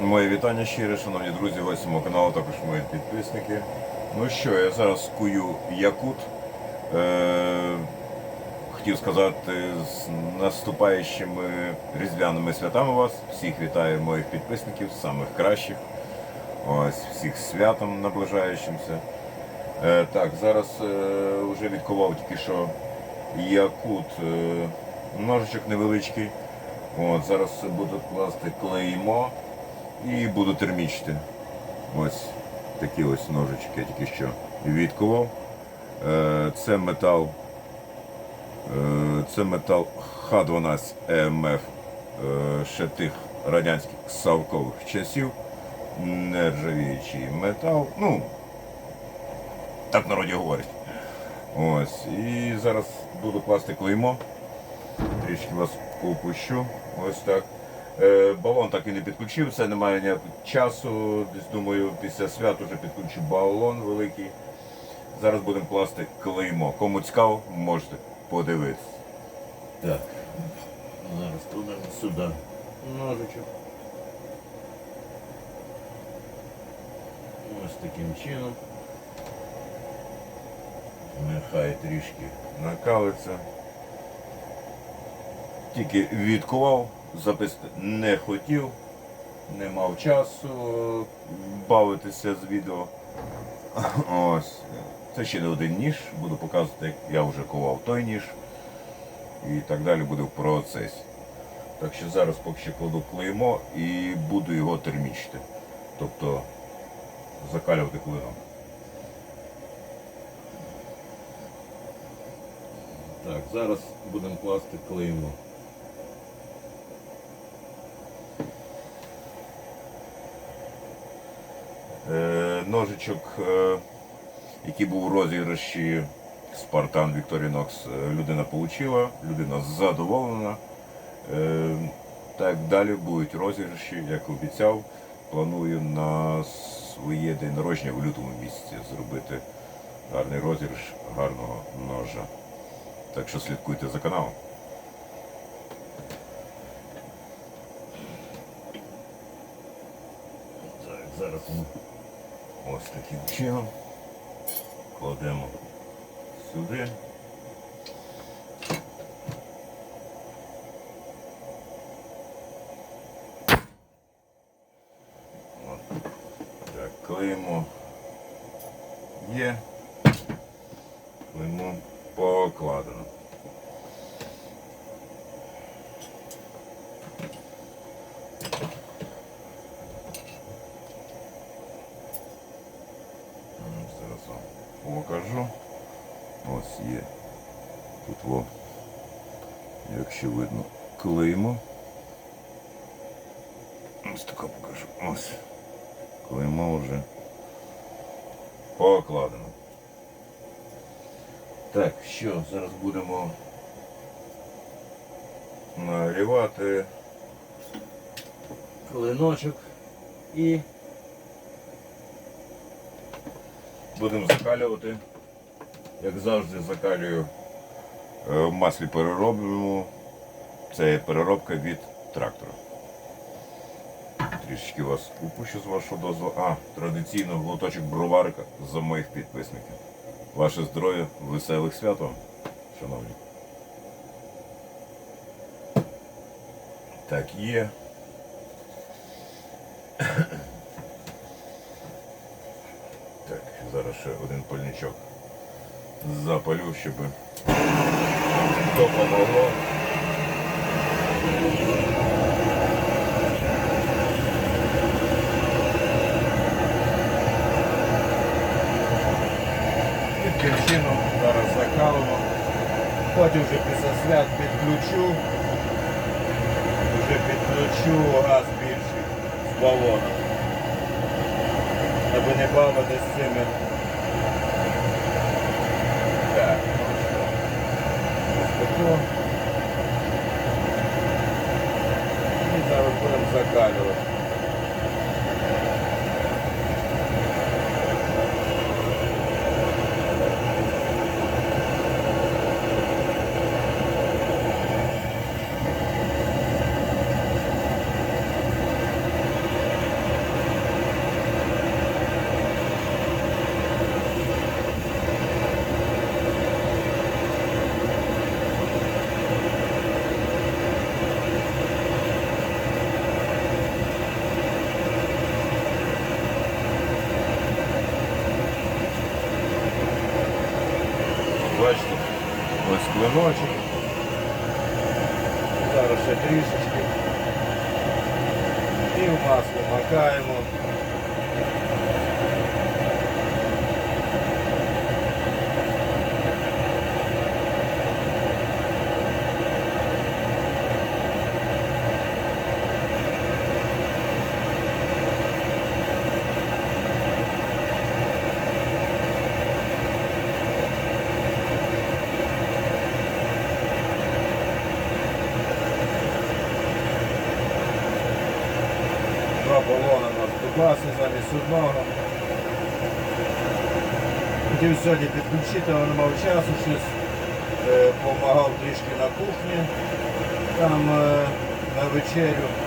Моє вітання щире, шановні друзі, гості мого каналу, також мої підписники. Ну що, я зараз кую якут. Е, хотів сказати з наступаючими різдвяними святами вас. Всіх вітаю моїх підписників, самих кращих. Ось всіх святом наближаючимся. Е, так, зараз е, вже відкував тільки що якут, е, ножичок невеличкий. От, зараз буду класти клеймо і буду термічити. Ось такі ось ножички тільки що відкував. Е, Це метал. е, Це метал Х12 ЕМФ е, ще тих радянських савкових часів. Нержавіючий метал. Ну, так народі говорять. Ось. І зараз буду класти клеймо. Трішки вас попущу. Ось так. Е, балон так і не підключив, це немає ніякого часу. Десь думаю, після свят вже підключу балон великий. Зараз будемо класти клеймо. Кому цікаво, можете подивитися. Так. Зараз кладемо сюди ножичок. Ось таким чином. Нехай трішки накалиться. Тільки відкував, записати не хотів, не мав часу бавитися з відео. Ось. Це ще не один ніж, буду показувати, як я вже кував той ніж. І так далі буде в процесі. Так що зараз поки що кладу клеймо і буду його термічити. Тобто закалювати клином. Так, зараз будемо класти клеймо. Е, е, який був у розіграші Спартан Victorinox, е, людина отримала, людина задоволена. Е, так далі будуть розіграші, як обіцяв. Планую на своє день народження в лютому місяці зробити гарний розіграш гарного ножа. Так що слідкуйте за каналом. Так, зараз ми ось таким чином кладемо сюди. Клеїмо. Є. Клеймо покладено. М, Зараз вам покажу. Ось є. Тут во, якщо видно, клеймо. Ось таке покажу. Ось. Клеймо вже покладено. Так, що, зараз будемо налівати клиночок і будемо закалювати. Як завжди закалюю е, в маслі перероблюємо. Це переробка від трактора. Трішечки вас упущу з вашого дозволу. А, традиційно глоточок броварика за моїх підписників. Ваше здоров'я, веселих свят вам, шановні. Так, є. Так, зараз ще один пальничок запалю, щоб допомогло. Таким чином зараз закалимо. Потім вже після свят підключу. Вже підключу газ більший з балона. Аби не бавити з цими. Так, ну що. Ось таку. І зараз будемо закалювати. Клиночок. Зараз ще трішечки. І в масло макаємо. Два балони у замість одного. Хотів сьогодні підключити, але не мав часу, щось допомагав трішки на кухні, там е, на вечерю.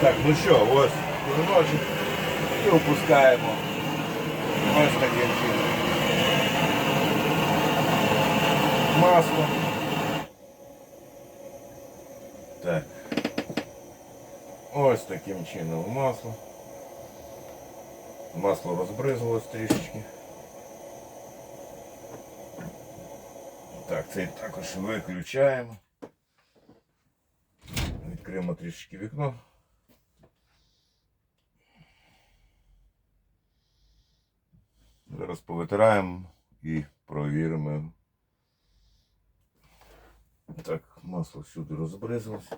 Так, ну що, ось кулиночок і опускаємо. Ось таким чином. Масло. Так. Ось таким чином масло. Масло розбризалось трішечки. Так, цей також виключаємо. Відкриємо трішечки вікно. Зараз повитираємо і провіримо. Так, масло всюди розбризалось.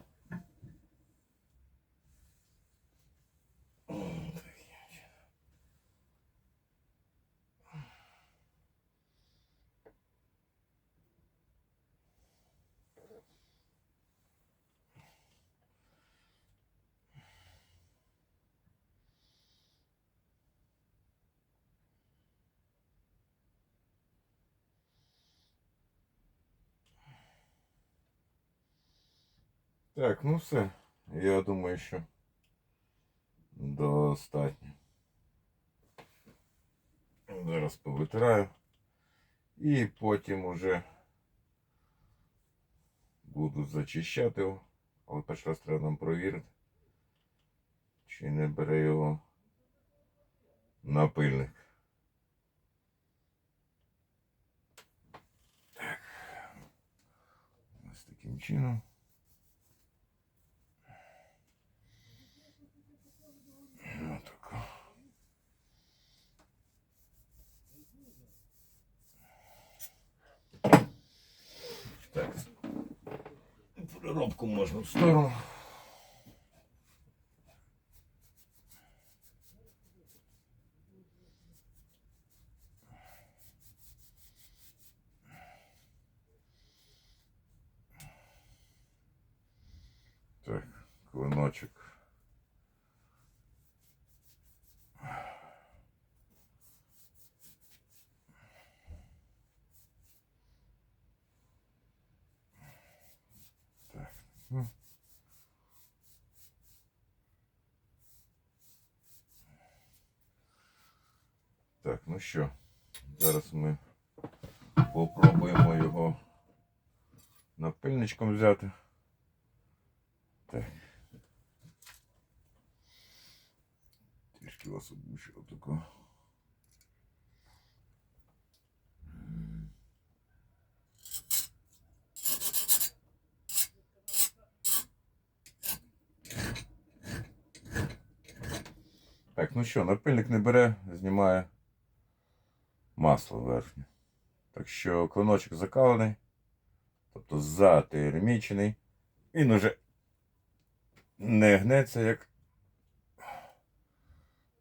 Так, ну все. Я думаю, що достатньо. Зараз повитираю. І потім уже буду зачищати його. Але перший раз треба нам провірити, чи не бере його напильник. Так. Ось таким чином. Переробку можна в сторону. Так, клиночок. Так. ну. Що, зараз ми попробуємо його напильничком взяти. Так. Трішки вас обучу отако. Ну що, напильник не бере, знімає масло верхнє. Так що клиночок закалений, тобто затермічений. Він уже не гнеться, як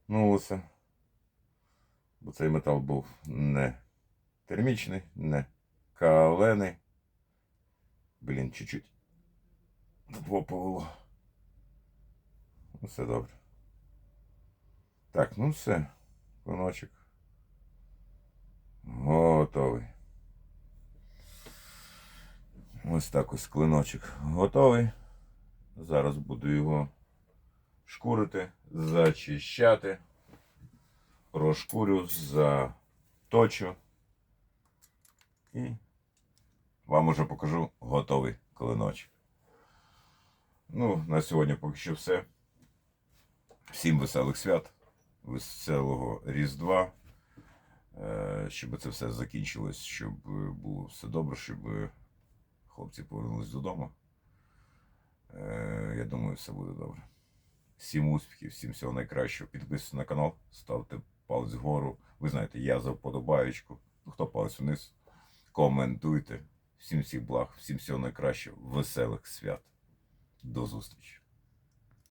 ну усе. Бо цей метал був не термічний, не калений. Блін, чуть-чуть. Поповело. Ну, Все добре. Так, ну все. Коночок. Готовий. Ось так ось клиночок готовий. Зараз буду його шкурити, зачищати, розшкурю, заточу. І вам уже покажу готовий клиночок. Ну, на сьогодні поки що все. Всім веселих свят, веселого Різдва. Е, Щоб це все закінчилось, щоб було все добре, щоб хлопці повернулись додому. Е, Я думаю, все буде добре. Всім успіхів, всім всього найкращого. Підписуйтесь на канал, ставте палець вгору. Ви знаєте, я за вподобаєчку. Ну, хто палець вниз, коментуйте. Всім всіх благ, всім всього найкращого, веселих свят. До зустрічі!